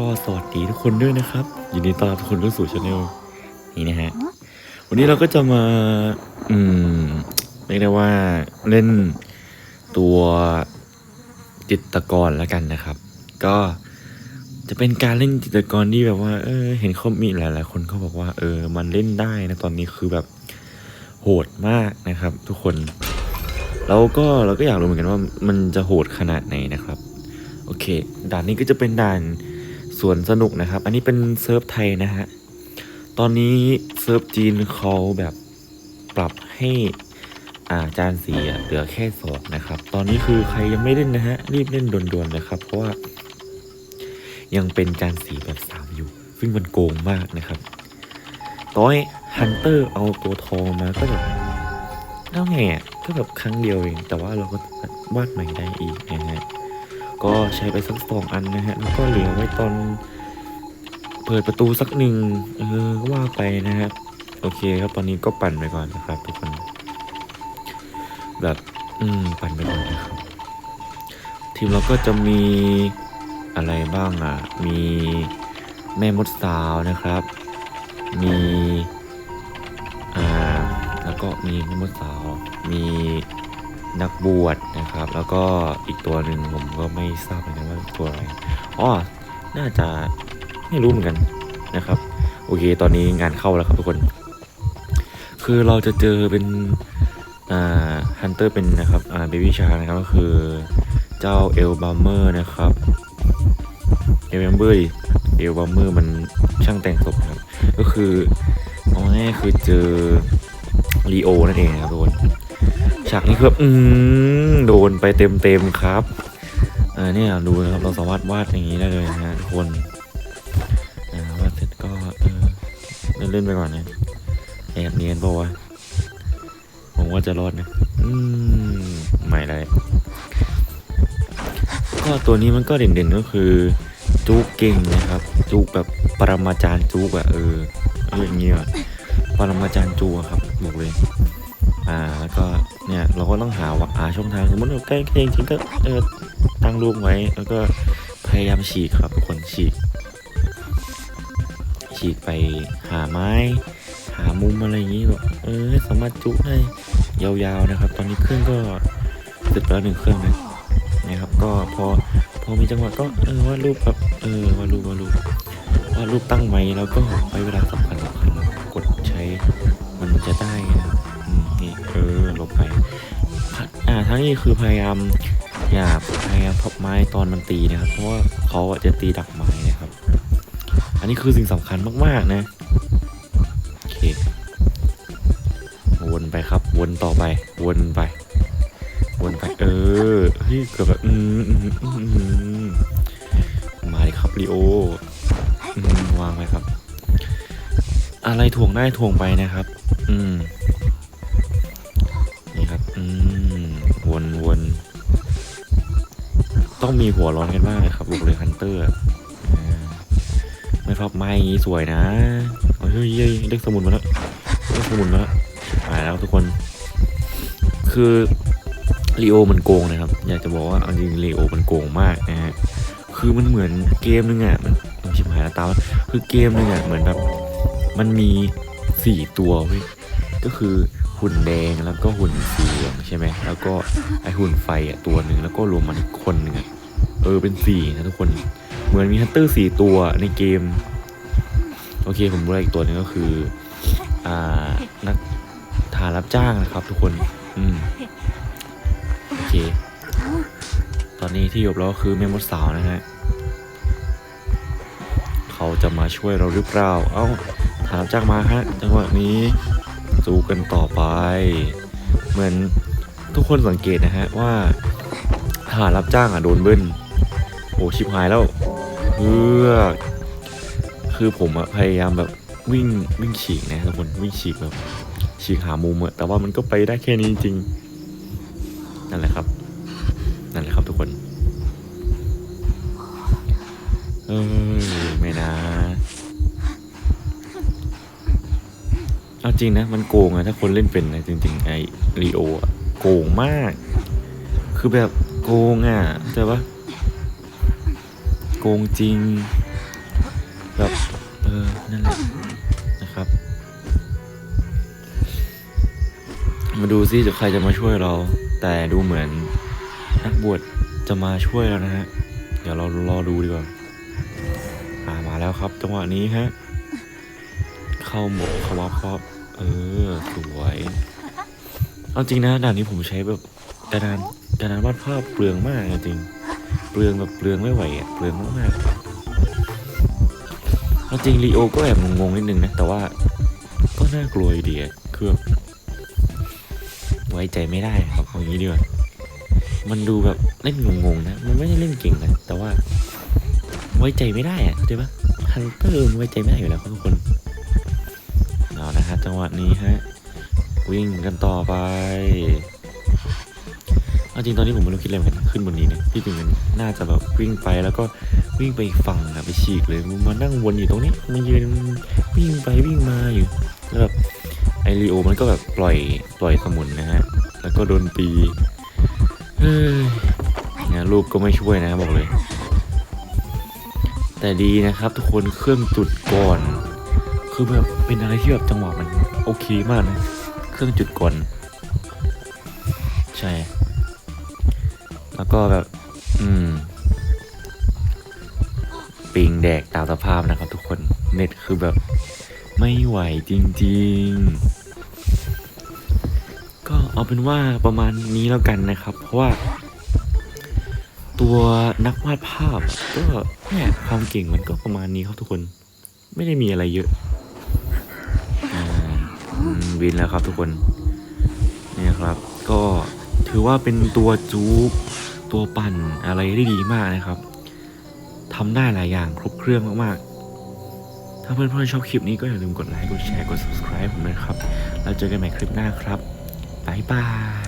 ก็สวัสดีทุกคนด้วยนะครับ ยินดีต้อนรับทุกคนเข้าสู่ช anel นี้นะฮะ วันนี้เราก็จะมา อืมเรียกได้ว่าเล่นตัวจิตรกรแล้วกันนะครับ ก็จะเป็นการเล่นจิตรกรที่แบบว่า เออ เห็นเขามีหลายๆ คนเขาบอกว่า เออ มันเล่นได้นะตอนนี้คือแบบโหดมากนะครับ ทุกคนแล้วก็เราก็อยากรู้เหมือนกันว่ามันจะโหดขนาดไหนนะครับ โอเค ด่านนี้ก็จะเป็นด่าน สวนสนุกนะครับ อันนี้เป็นเซิร์ฟไทยนะฮะ ตอนนี้เซิร์ฟจีนเขาแบบปรับให้อาจานสีเหลือแค่สองนะครับ ตอนนี้คือใครยังไม่เล่นนะฮะ รีบเล่นด่วนๆนะครับ เพราะว่า ยังเป็นจานสีแบบสามอยู่ ซึ่งมันโกงมากนะครับต้อยฮันเตอร์เอาตัวทองมาก็แบบแล้วไงอะก็แบบครั้งเดียวเอง แต่ว่าเราก็วาดใหม่ได้อีกนะฮะ ก็ใช้ไปสักสองอันนะฮะ แล้วก็เหลือไว้ตอนเปิดประตูสักหนึ่งเออก็ว่าไปนะฮะ โอเคครับตอนนี้ก็ปั่นไปก่อนนะครับทุกคน แบบ อืม ปั่นไปก่อนนะครับ ทีมเราก็จะมีอะไรบ้างอะ มีแม่มดสาวนะครับ มีอ่าแล้วก็มีแม่มดสาว มี นักบวชนะครับ แล้วก็อีกตัวหนึ่งผมก็ไม่ทราบเหมือนกันว่าตัวอะไรอ๋อน่าจะไม่รู้เหมือนกันนะครับ โอเค ตอนนี้งานเข้าแล้วครับทุกคน คือเราจะเจอเป็นอ่าฮันเตอร์เป็นนะครับอ่าเบบี้ชานะครับก็คือเจ้าเอลบัมเมอร์นะครับเอลบัมเบอร์เอลบัมเมอร์มันช่างแต่งศพครับ ก็คือเอาง่ายคือเจอลีโอนั่นเองครับทุกคน ฉากนี้คือแบบอืมโดนไปเต็มๆครับอ่าเนี่ยดูนะครับเราสามารถวาดอย่างนี้ได้เลยนะฮะทุกคนอ่าวาดเสร็จก็เออเล่นเล่นๆไปก่อนนะแอบเนียนปะวะผมว่าจะรอดนะอืมไม่ได้ก็ตัวนี้มันก็เด่นๆก็คือจุกเก่งนะครับ จุกแบบปรมาจารย์จุกอะเออเอาอย่างเงี้ยปรมาจารย์จูอะครับบอกเลย อ่าแล้วก็เนี่ยเราก็ต้องหาว่าหาช่องทางสมมติเราใกล้ๆจริงๆก็เออตั้งรูปไว้ แล้วก็พยายามฉีกครับทุกคนฉีก ฉีกไปหาไม้ หามุมอะไรอย่างนี้แบบเออสามารถจุได้ยาวๆนะครับ ตอนนี้เครื่องก็เสร็จแล้วหนึ่งเครื่องนะนะครับ ก็พอพอมีจังหวะก็เออวาดรูปแบบเออวาดรูปวาดรูปวาดรูปตั้งไว้แล้วก็ไปเวลาสำคัญสำคัญกดใช้มันจะได้นะครับ เออหลบไปอ่าทั้งนี้คือพยายามอย่าพยายามพับไม้ตอนมันตีนะครับ เพราะว่าเขาจะตีดักไม้นะครับ อันนี้คือสิ่งสำคัญมากๆนะโอเควนไปครับ วนต่อไป วนไป วนไป เออเฮ้ยเกือบแบบอืมอืมอืมมาเลยครับลีโอวางไปครับ อะไรถ่วงได้ถ่วงไปนะครับ อืม ต้องมีหัวร้อนกันมากเลยครับบุกเลยฮันเตอร์ไม่พับไม้อย่างงี้สวยนะเฮ้ยเด็กสมุนมาแล้วเด็กสมุนมาแล้วมาแล้วทุกคน คือลีโอมันโกงนะครับ อยากจะบอกว่าจริงลีโอมันโกงมากนะฮะคือมันเหมือนเกมนึงอะมันมันชิบหายแล้วตามคือเกมนึงอะเหมือนแบบมันมีสี่ตัวเว้ยก็คือ หุ่นแดงแล้วก็หุ่นสีเหลืองใช่ไหมแล้วก็ไอหุ่นไฟอะตัวหนึ่งแล้วก็รวมมันอีกคนหนึ่งอะเออเป็นสี่นะทุกคนเหมือนมีฮันเตอร์สี่ตัวในเกม โอเคผมรู้แล้วอีกตัวหนึ่งก็คืออ่านักทารรับจ้างนะครับ ทุกคนอืมโอเค ตอนนี้ที่ยบแล้วก็คือแม่มดสาวนะฮะเขาจะมาช่วยเราหรือเปล่า เอ้าถามจากมาฮะจังหวะนี้ สู้กันต่อไป เหมือนทุกคนสังเกตนะฮะว่าทหารรับจ้างอะโดนเบิ้ลโอ้ชิบหายแล้วเพื่อคือผมอะพยายามแบบวิ่งวิ่งฉีกนะทุกคนวิ่งฉีกแบบฉีกหามุมอะแต่ว่ามันก็ไปได้แค่นี้จริงนั่นแหละครับนั่นแหละครับทุกคน เออไม่นะ จริงนะมันโกงอะถ้าคนเล่นเป็นนะจริงๆไอรีโออะโกงมาก คือแบบโกงอะเข้าใจปะโกงจริง แบบเออนั่นแหละนะครับ มาดูซิจะใครจะมาช่วยเรา แต่ดูเหมือนนักบวชจะมาช่วยแล้วนะฮะ เดี๋ยวเรารอดูดีกว่าอ่ามาแล้วครับจังหวะนี้ฮะ เข้าหมดเข้าวับครับ เออ สวย เอาจริงนะด่านนี้ผมใช้แบบกระดานกระดานวาดภาพเปลืองมากจริง เปลืองแบบเปลืองไม่ไหวอะเปลืองมากๆเอาจริงลีโอก็แอบงงๆนิดนึงนะ แต่ว่าก็น่ากลัวดีอะคือแบบไว้ใจไม่ได้ครับอย่างนี้ดีกว่ามันดูแบบเล่นงงๆนะ มันไม่ได้เล่นเก่งนะแต่ว่า ไว้ใจไม่ได้อะเข้าใจปะฮันเตอร์ไว้ใจไม่ได้อยู่แล้วครับทุกคน ฮะจังหวะนี้ฮะ วิ่งกันต่อไปเอาจริงตอนนี้ผมไม่รู้คิดอะไรเหมือนกันขึ้นบนนี้เนี่ยที่จริงมันน่าจะแบบวิ่งไปแล้วก็วิ่งไปอีกฝั่งอะไปฉีกเลยมานั่งวนอยู่ตรงนี้มายืนวิ่งไปวิ่งมาอยู่แล้วแบบไอรีโอมันก็แบบปล่อยปล่อยสมุนนะฮะแล้วก็โดนตีเฮ้ยนี่ยรูปก็ไม่ช่วยนะบอกเลย แต่ดีนะครับทุกคนเครื่องจุดก่อน คือแบบเป็นอะไรที่แบบจังหวะมันโอเคมากนะเครื่องจุดก่อนใช่ แล้วก็แบบ อืม ปิงแดกตามสภาพนะครับทุกคนเน็ตคือแบบ ไม่ไหวจริง ๆ ก็เอาเป็นว่าประมาณนี้แล้วกันนะครับ เพราะว่า ตัวนักวาดภาพก็เนี่ยความเก่งมันก็ประมาณนี้ครับทุกคน ไม่ได้มีอะไรเยอะ วินแล้วครับทุกคนนี่ครับ ก็ถือว่าเป็นตัวจูบตัวปั่นอะไรได้ดีมากนะครับทำได้หลายอย่างครบเครื่องมากๆ ถ้าเพื่อนๆชอบคลิปนี้ก็อย่าลืมกดไลค์กดแชร์กด subscribe ผมนะครับ แล้วเจอกันใหม่คลิปหน้าครับบ๊ายบาย